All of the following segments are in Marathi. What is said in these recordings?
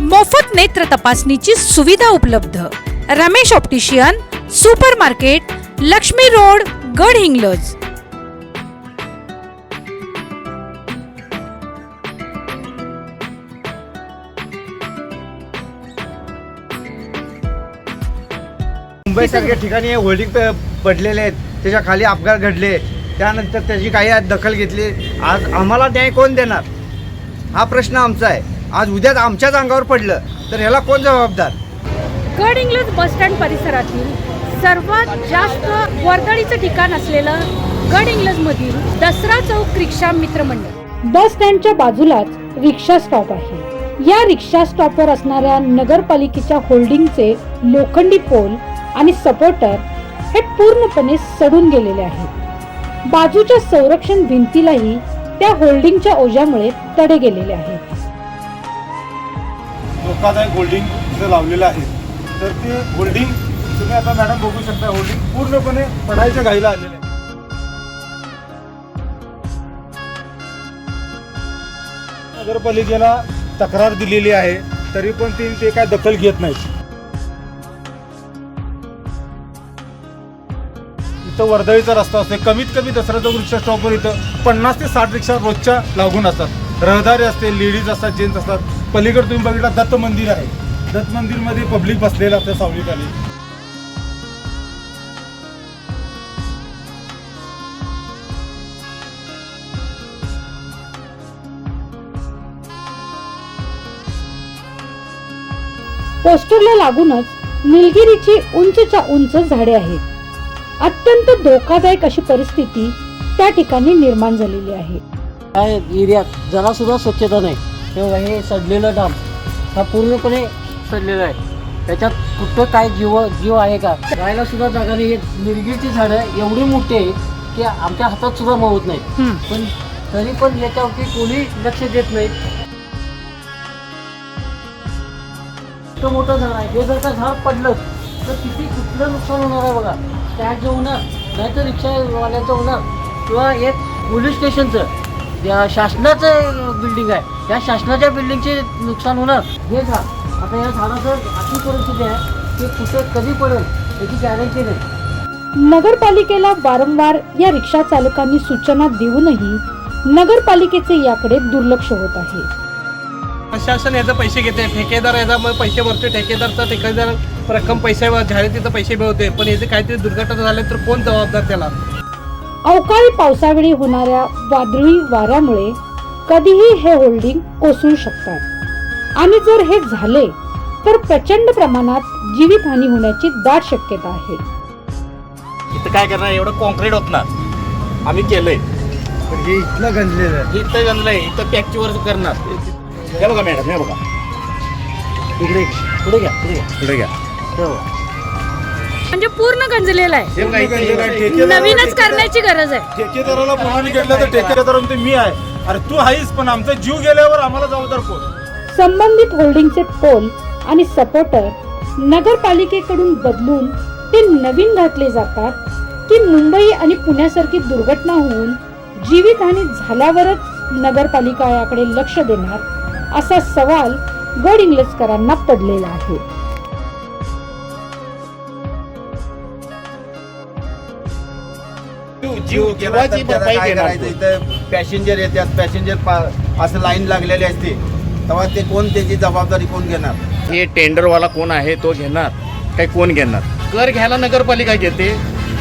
मोफत नेत्र तपासणीची सुविधा उपलब्ध. Ramesh optician super market Laxmi road Gadhinglaj Mumbai सारख्या ठिकाणी हे होल्डिंग पडलेले आहेत. त्याच्याखाली अपघात घडले. त्यानंतर त्याची काही आज दखल घेतली. आज आम्हाला न्याय कोण देणार? हा प्रश्न आमचा आहे. आज उद्याच आमच्याच अंगावर पडलं तर ह्याला कोण जबाबदार? गड इंग्लज बसस्टँड परिसरातील सर्वात जास्त वर्दळीचं ठिकाण असलेलं गड इंग्लजमधील दसरा चौक रिक्षा मित्रमंडळ. बस स्टँडच्या बाजूलाच रिक्षा स्टॉप आहे. या रिक्षा स्टॉपवर असणाऱ्या नगरपालिकेच्या होल्डिंगचे लोखंडी पोल आणि सपोर्टर हे पूर्णपणे सडून गेलेले आहेत. बाजूच्या संरक्षण भिंतीलाही त्या होल्डिंगच्या ओझ्यामुळे तडे गेलेले आहेत. धोकादायक होल्डिंग इथं लावलेलं आहे. तर ते होल्डिंग तुम्ही आता मॅडम बघू शकता होल्डिंग पूर्णपणे पडायच्या घाईला आलेलं आहे. नगरपालिकेला तक्रार दिलेली आहे तरी पण ती ते काय दखल घेत नाहीत. इथं वर्दळीचा रस्ता असतो कमीत कमी दसरा वृक्ष रिक्षा स्टॉपवर इथं पन्नास ते साठ रिक्षा रोजच्या लागून असतात. रहदारी असते लेडीज असतात जेंट्स असतात. पलीकडे तुम्ही बघितला दत्त मंदिर आहे. दत्त मंदिरमध्ये पब्लिक बसलेलं असतं सावलीखाली पोस्टरला लागूनच निलगिरीची उंचच्या उंच झाडे आहेत. अत्यंत धोकादायक अशी परिस्थिती त्या ठिकाणी निर्माण झालेली आहे. काय एरियात जरा सुद्धा स्वच्छता नाही. तेव्हा हे सडलेलं डाम हा पूर्णपणे सडलेला आहे. त्याच्यात कुठं काय जीव जीव आहे का? राहायला सुद्धा जागा नाही. हे निलगिरीची झाडं एवढी मोठी आहे की आमच्या हातात सुद्धा मावत नाही. पण तरी पण याच्यावरती कोणी लक्ष देत नाही. इतकं मोठं झाड आहे. हे जर का झाड पडलं तर किती कुठलं नुकसान होणार आहे बघा. टॅक्स होणार नाही तर रिक्षावाल्याचं होणार किंवा एक पोलीस स्टेशनचं. या शासनाचं बिल्डिंग आहे. या शासनाच्या बिल्डिंगचे नुकसान होणार हे झाड आता या झाडाचं अशी परिस्थिती आहे. की कुठे कधी पडेल याची गॅरंटी नाही. नगरपालिकेला वारंवार या रिक्षा चालकांनी सूचना देऊनही नगरपालिकेचे याकडे दुर्लक्ष होत आहे. प्रशासन याचे पैसे घेते. ठेकेदार याचा मग पैसे भरते ठेकेदारचा ठेकेदार रक्कम पैसे झाले तिथं पैसे मिळवते पण याचे काहीतरी दुर्घटना झाली तर कोण जबाबदार त्याला? अवकाळी पावसावेळी होणाऱ्या वादळी वाऱ्यामुळे कधीही हे होल्डिंग कोसळू शकतात. आणि जर हे झाले तर प्रचंड प्रमाणात जीवितहानी होण्याची दाट शक्यता आहे. इथं काय करणार? एवढं कॉन्क्रीट होत ना आम्ही केलंय. पण हे इथलं गंजलेलं आहे. इथं गंजलंय. इथं पॅचवर करणार. हे बघा मॅडम हे बघा. इकडे. पुढे घ्या पुढे घ्या. पुढे घ्या. हो. म्हणजे पूर्ण गंजलेलं आहे. नवीनच करण्याची गरज आहे. ठेकेदाराला बोलून घेतलं तर ठेकेदार म्हणते मी आहे. अरे तू आहेस पण आमचा जीव गेल्यावर आम्हाला जबाबदार कोण? संबंधित होल्डिंगचे पोल आणि सपोर्टर नगरपालिकेकडून बदलून ते नवीन घातले जातात की मुंबई आणि पुण्यासारखी दुर्घटना होऊन जीवितहानी झाल्यावरच नगरपालिका याकडे लक्ष देणार असा सवाल गड इंग्लजकरांना पडलेला आहे. जीव गेला तर त्याला काय करायचं? इथं पॅसेंजर येतात पॅसेंजर असं लाईन लागलेली असते. तेव्हा ते कोण त्याची जबाबदारी कोण घेणार? हे टेंडरवाला कोण आहे तो घेणार. काय कोण घेणार? कर घ्यायला नगरपालिका घेते.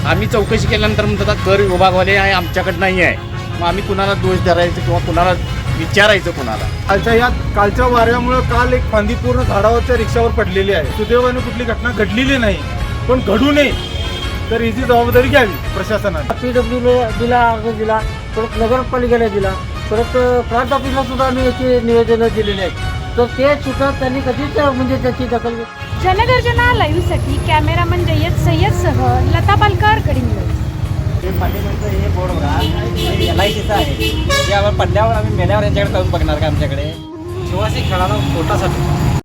आम्ही चौकशी केल्यानंतर म्हणतात आता कर विभागवाले आहे आमच्याकडे नाही आहे. मग आम्ही कुणाला दोष धरायचं किंवा कुणाला विचारायचं कुणाला? कालच्या या कालच्या वाऱ्यामुळे काल एक फांदी पूर्ण झाडावरच्या रिक्षावर पडलेली आहे. सुदैवाने कुठली घटना घडलेली नाही पण घडू नये. तर याची जबाबदारी घ्यावी प्रशासनाने. पी डब्ल्यूला दिला अर्ज दिला परत नगरपालिकेला दिला परत प्रांत ऑफिसला सुद्धा आम्ही याची निवेदनं दिलेली आहेत. तर ते सुद्धा त्यांनी कधीच म्हणजे त्याची दखल घेतली जनगर्जना लाईव्हसाठी कॅमेरामन जय्यद सय्यदसह लता पालकर हे बोर्ड बघा एल आय सीचं आहे. आम्हाला पडल्यावर आम्ही मेल्यावर यांच्याकडे जाऊन बघणार का आमच्याकडे? शिवासी खेळाला पोटासाठी